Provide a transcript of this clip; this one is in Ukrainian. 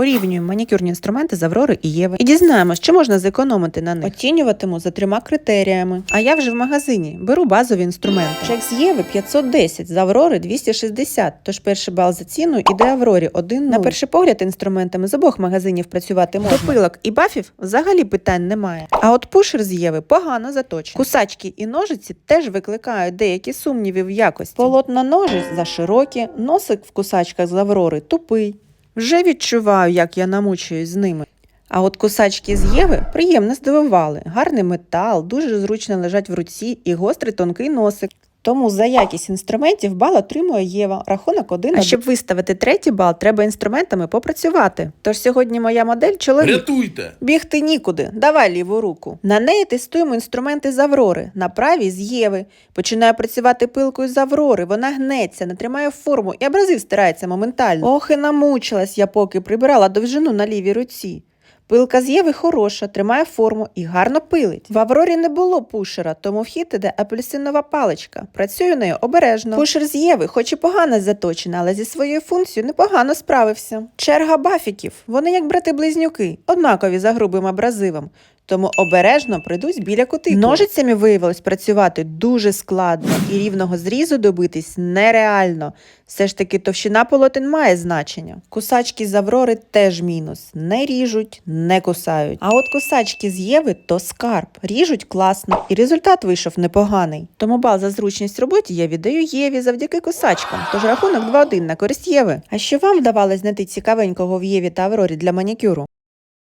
Порівнюємо манікюрні інструменти з Аврори і Єви. І дізнаємось, чи можна зекономити на них. Оцінюватиму за трьома критеріями. А я вже в магазині беру базові інструменти. Чек з Єви 510, з Аврори 260. Тож перший бал за ціну іде Аврорі 1 На перший погляд інструментами з обох магазинів працювати можна. До пилок і бафів взагалі питань немає. А от пушер з Єви погано заточений. Кусачки і ножиці теж викликають деякі сумніви в якості. Полотна ножиць заширокі, носик в кусачках з Аврори тупий. Вже відчуваю, як я намучуюсь з ними. А от кусачки з Єви приємно здивували. Гарний метал, дуже зручно лежать в руці і гострий тонкий носик. Тому за якість інструментів бал отримує Єва. Рахунок один. А щоб виставити третій бал, треба інструментами попрацювати. Тож сьогодні моя модель чоловік. Рятуйте! Бігти нікуди, давай ліву руку. На неї тестуємо інструменти з Аврори, на правій з Єви. Починаю працювати пилкою з Аврори, вона гнеться, не тримає форму і абразив стирається моментально. Ох, і намучилась я, поки прибирала довжину на лівій руці. Пилка з Єви хороша, тримає форму і гарно пилить. В Аврорі не було пушера, тому в хід іде апельсинова паличка. Працюю нею обережно. Пушер з Єви, хоч і погано заточений, але зі своєю функцією непогано справився. Черга бафіків. Вони як брати-близнюки, однакові за грубим абразивом. Тому обережно прийдусь біля кутикули. Ножицями виявилось працювати дуже складно і рівного зрізу добитись нереально. Все ж таки товщина полотен має значення. Кусачки з Аврори теж мінус. Не ріжуть, не кусають. А от кусачки з Єви то скарб. Ріжуть класно, і результат вийшов непоганий. Тому бал за зручність роботі я віддаю Єві завдяки косачкам, Тож рахунок 2-1 на користь Єви. А що вам вдавалось знайти цікавенького в Єві та Аврорі для манікюру?